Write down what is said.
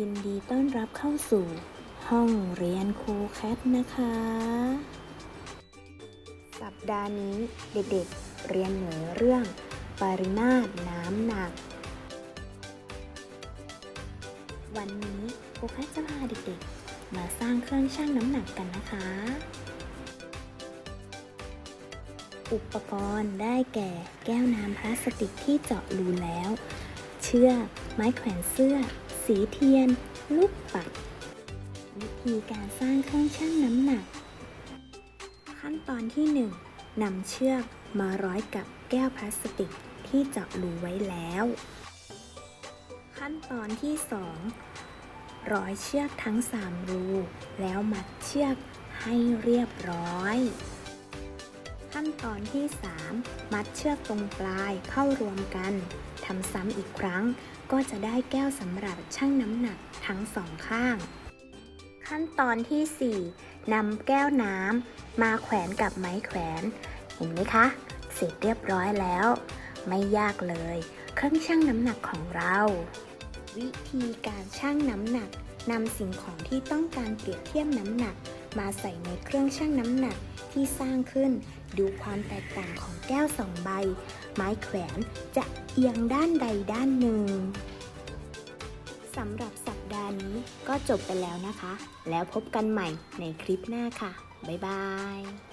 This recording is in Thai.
ยินดีต้อนรับเข้าสู่ห้องเรียนครูแคทนะคะ สัปดาห์นี้เด็กๆเรียนหน่วยเรื่อง ปริมาตรน้ำหนัก วันนี้ครูแคทจะพาเด็กๆ มาสร้างเครื่องชั่งน้ำหนักกันนะคะ อุปกรณ์ได้แก่แก้วน้ำพลาสติกที่เจาะรูแล้ว เชือกไม้แขวนเสื้อ สีเทียน ลูกปัด วิธีการสร้างเครื่องชั่งน้ำหนัก ขั้นตอนที่1นำเชือกมาร้อยกับแก้วพลาสติกที่เจาะรูไว้แล้ว ขั้นตอนที่ 2 ร้อยเชือกทั้ง 3 รู แล้วมัดเชือกให้เรียบร้อย ขั้นตอนที่ 3 มัดเชือกตรงปลายเข้ารวมกัน ทำซ้ำอีกครั้ง ก็จะได้แก้วสำหรับชั่งน้ำหนักทั้งสองข้าง ขั้นตอนที่4นำแก้วน้ำมาแขวนกับไม้แขวน เห็นไหมคะ เสร็จเรียบร้อยแล้ว ไม่ยากเลย เครื่องชั่งน้ำหนักของเรา วิธีการชั่งน้ำหนักนำสิ่งของที่ต้องการเปรียบเทียบน้ำหนัก มาใส่ในเครื่องชั่งน้ำหนักที่สร้างขึ้น ดูความแตกต่างของแก้วสองใบ ไม้แขวนจะเอียงด้านใดด้านหนึ่งสำหรับสัปดาห์นี้ก็จบไปแล้วนะคะ แล้วพบกันใหม่ในคลิปหน้าค่ะ บ๊ายบาย